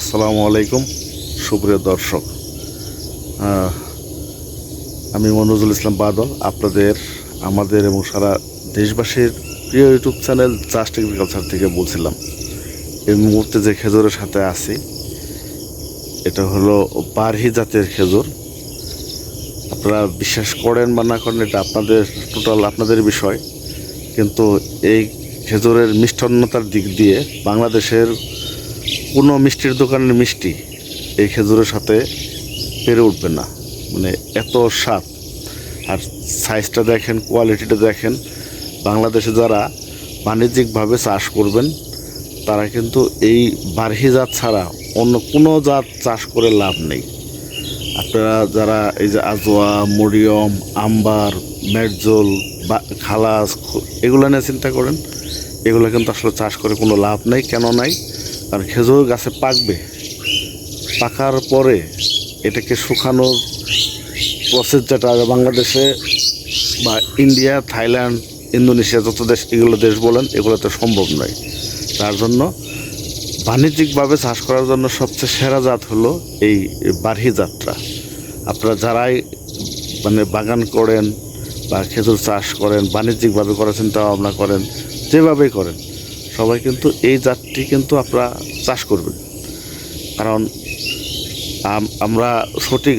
আসসালামু আলাইকুম, সুপ্রিয় দর্শক। আমি মনোজুল ইসলাম বাদল, আপনাদের, আমাদের এবং সারা দেশবাসীর প্রিয় ইউটিউব চ্যানেল জাস্ট এগ্রিকালচার থেকে বলছিলাম। এই মুহূর্তে যে খেজুরের সাথে আছি, এটা হলো বারহি জাতের খেজুর। আপনারা বিশ্বাস করেন বা না করেন, এটা আপনাদের টোটাল আপনাদের বিষয়। কিন্তু এই খেজুরের মিষ্টান্নতার দিক দিয়ে বাংলাদেশের কোনো মিষ্টির দোকানের মিষ্টি এই খেজুরের সাথে পেরে উঠবে না। মানে এত স্বাদ। আর সাইজটা দেখেন কোয়ালিটিটা দেখেন, বাংলাদেশে যারা বাণিজ্যিকভাবে চাষ করবেন, তারা কিন্তু এই বারহি জাত ছাড়া অন্য কোনো জাত চাষ করে লাভ নেই। আপনারা যারা এই যে আজোয়া, মরিয়ম, আম্বার মেটজোল বা খালাস, এগুলো নিয়ে চিন্তা করেন। এগুলো কিন্তু আসলে চাষ করে কোনো লাভ নেই, কেন নাই? কারণ খেজুর গাছে পাকবে। পাকার পরে এটাকে শুকানোর প্রসেস যেটা বাংলাদেশে বা ইন্ডিয়া, থাইল্যান্ড, ইন্দোনেশিয়া যত দেশ, এগুলো দেশ বলেন এগুলোতে সম্ভব নয়। তার জন্য বাণিজ্যিকভাবে চাষ করার জন্য সবচেয়ে সেরা জাত হলো এই বারহি জাতটা আপনারা যারাই মানে বাগান করেন বা খেজুর চাষ করেন, বাণিজ্যিকভাবে করার চিন্তা ভাবনা করেন, যেভাবেই করেন সবাই কিন্তু এই জাতটি কিন্তু আপনারা চাষ করবেন। কারণ আমরা সঠিক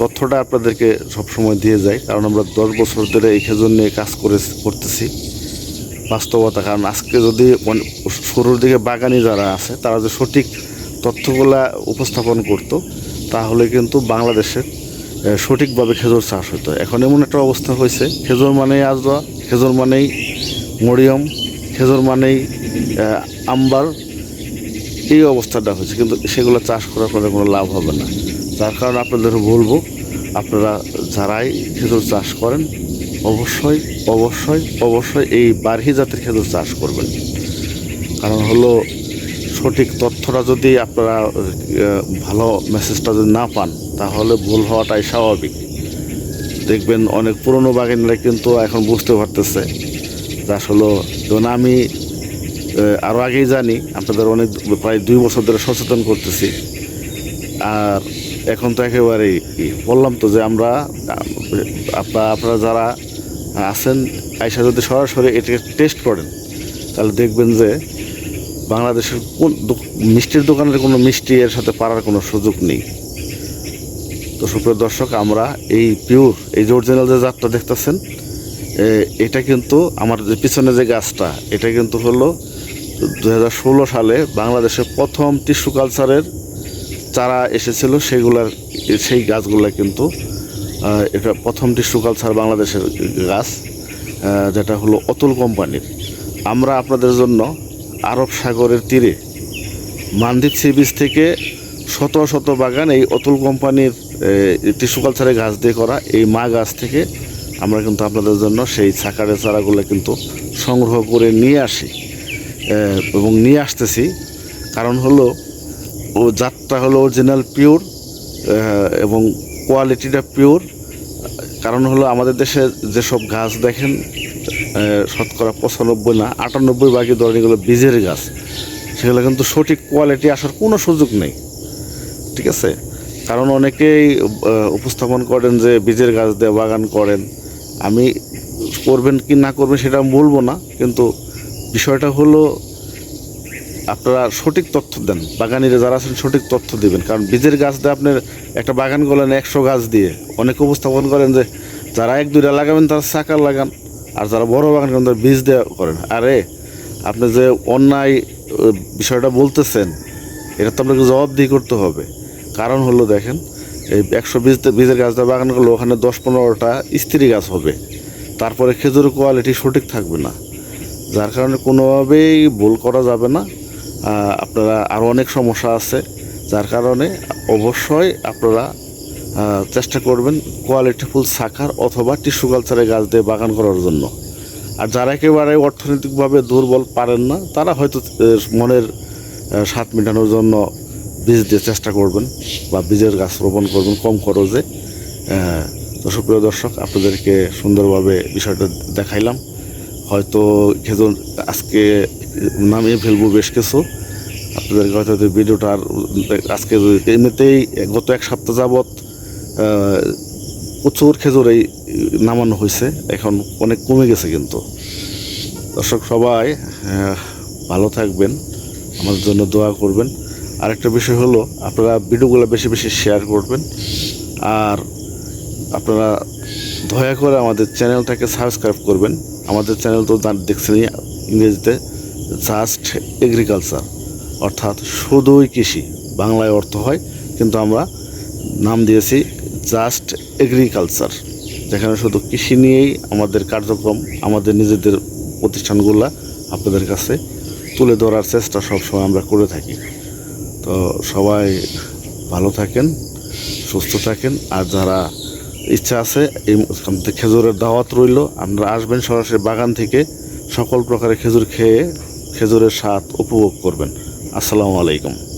তথ্যটা আপনাদেরকে সবসময় দিয়ে যাই, কারণ আমরা দশ বছর ধরে এই খেজুর নিয়ে কাজ করে করতেছি। বাস্তবতা, কারণ আজকে যদি শুরুর দিকে বাগানি যারা আছে, তারা যে সঠিক তথ্যগুলা উপস্থাপন করতো, তাহলে কিন্তু বাংলাদেশের সঠিকভাবে খেজুর চাষ হতো। এখন এমন একটা অবস্থা হয়েছে, খেজুর মানেই আজরা খেজুর মানেই মরিয়ম, খেজুর মানেই আম্বার এই অবস্থাটা হয়েছে। কিন্তু সেগুলো চাষ করার পরে কোনো লাভ হবে না। যার কারণে আপনাদের বলব, আপনারা যারাই খেজুর চাষ করেন, অবশ্যই অবশ্যই অবশ্যই এই বারহি জাতের খেজুর চাষ করবেন। কারণ হলো, সঠিক তথ্যটা যদি আপনারা ভালো মেসেজটা যদি না পান, তাহলে ভুল হওয়াটাই স্বাভাবিক। দেখবেন অনেক পুরনো বাগানিরা কিন্তু এখন বুঝতে পারতেছে যে আসলে যেমন আমি আরও আগেই জানি, আপনাদের অনেক প্রায় দুই বছর ধরে সচেতন করতেছি আর এখন তো একেবারেই ই। বললাম তো যে আমরা, আপনারা যারা আছেন, আইসা যদি সরাসরি এটাকে টেস্ট করেন, তাহলে দেখবেন যে বাংলাদেশের কোন মিষ্টির দোকানের কোনো মিষ্টি এর সাথে পারার কোনো সুযোগ নেই তো সুপ্রিয় দর্শক, আমরা এই পিওর এই যে অরিজিনাল যে জাতটা দেখতেছেন এটা কিন্তু আমার যে পিছনে যে গাছটা, এটা কিন্তু হলো দু হাজার ষোলো সালে বাংলাদেশের প্রথম টিস্যু কালচারের চারা এসেছিল, সেগুলার, সেই গাছগুলো কিন্তু এটা প্রথম টিস্যু কালচার বাংলাদেশের গাছ যেটা হলো অতুল কোম্পানির। আমরা আপনাদের জন্য আরব সাগরের তীরে মানদ্বীপ সি বিচ থেকে শত শত বাগান এই অতুল কোম্পানির টিস্যু কালচারের গাছ দিয়ে করা এই মা গাছ থেকে আমরা কিন্তু আপনাদের জন্য সেই সাকারের চারাগুলো কিন্তু সংগ্রহ করে নিয়ে আসি। এবং নিয়ে আসতেছি। কারণ হলো, ও জাতটা হলো অরিজিনাল পিওর এবং কোয়ালিটিটা পিওর কারণ হলো, আমাদের দেশে যেসব গাছ দেখেন শতকরা পঁচানব্বই না, আটানব্বই বাকি ধরেন এগুলো বীজের গাছ। সেগুলো কিন্তু সঠিক কোয়ালিটি আসার কোনো সুযোগ নেই। ঠিক আছে? কারণ অনেকেই উপস্থাপন করেন যে বীজের গাছ দিয়ে বাগান করেন। আমি করবেন কি না করবেন সেটা বলব না, কিন্তু বিষয়টা হলো, আপনারা সঠিক তথ্য দেন। বাগানিরা যারা আছেন, সঠিক তথ্য দিবেন। কারণ বীজের গাছ দিয়ে আপনার একটা বাগান করলেন একশো গাছ দিয়ে অনেক উপস্থাপন করেন যে, যারা এক দুইটা লাগাবেন, তারা চাকার লাগান। আর যারা বড় বাগান করেন, তারা বীজ দেওয়া করেন। আরে, আপনি যে অন্যায় বিষয়টা বলতেছেন, এটা তো আপনাকে জবাবদিহি করতে হবে। কারণ হলো, দেখেন, এই একশো বীজ, বীজের গাছ দিয়ে বাগান করলে ওখানে দশ পনেরোটা স্ত্রী গাছ হবে। তারপরে খেজুর কোয়ালিটি সঠিক থাকবে না। যার কারণে কোনোভাবেই ভুল করা যাবে না। আপনারা আরও অনেক সমস্যা আছে, যার কারণে অবশ্যই আপনারা চেষ্টা করবেন কোয়ালিটিফুল শাখার অথবা টিস্যু কালচারের গাছ দিয়ে বাগান করার জন্য। আর যারা একেবারে অর্থনৈতিকভাবে দুর্বল পারেন না, তারা হয়তো মনের স্বাদ মেটানোর জন্য বীজ দিয়ে চেষ্টা করবেন বা বীজের গাছ রোপণ করবেন কম খরচে। তো সুপ্রিয় দর্শক, আপনাদেরকে সুন্দরভাবে বিষয়টা দেখাইলাম। হয়তো খেজুর আজকে নামিয়ে ফেলব বেশ কিছু। আপনাদেরকে হয়তো ভিডিওটা আর আজকে এমনিতেই গত এক সপ্তাহ যাবৎ প্রচুর খেজুর এই নামানো হয়েছে। এখন অনেক কমে গেছে কিন্তু। দর্শক সবাই ভালো থাকবেন, আমাদের জন্য দোয়া করবেন। আরেকটা বিষয় হলো, আপনারা ভিডিওগুলো বেশি বেশি শেয়ার করবেন। আর আপনারা দয়া করে আমাদের চ্যানেলটাকে সাবস্ক্রাইব করবেন। আমাদের চ্যানেল তো দেখছেনই ইংরেজিতে জাস্ট এগ্রিকালচার অর্থাৎ শুধুই কৃষি, বাংলায় অর্থ হয়, কিন্তু আমরা নাম দিয়েছি জাস্ট এগ্রিকালচার যেখানে শুধু কৃষি নিয়েই আমাদের কার্যক্রম, আমাদের নিজেদের প্রতিষ্ঠানগুলো আপনাদের কাছে তুলে ধরার চেষ্টা সবসময় আমরা করে থাকি। তো সবাই ভালো থাকেন, সুস্থ থাকেন, আর যারা ইচ্ছা আছে, এই খেজুরের দাওয়াত রইল। আপনারা আসবেন সরাসরি বাগান থেকে, সকল প্রকারের খেজুর খেয়ে খেজুরের স্বাদ উপভোগ করবেন। আসসালামু আলাইকুম।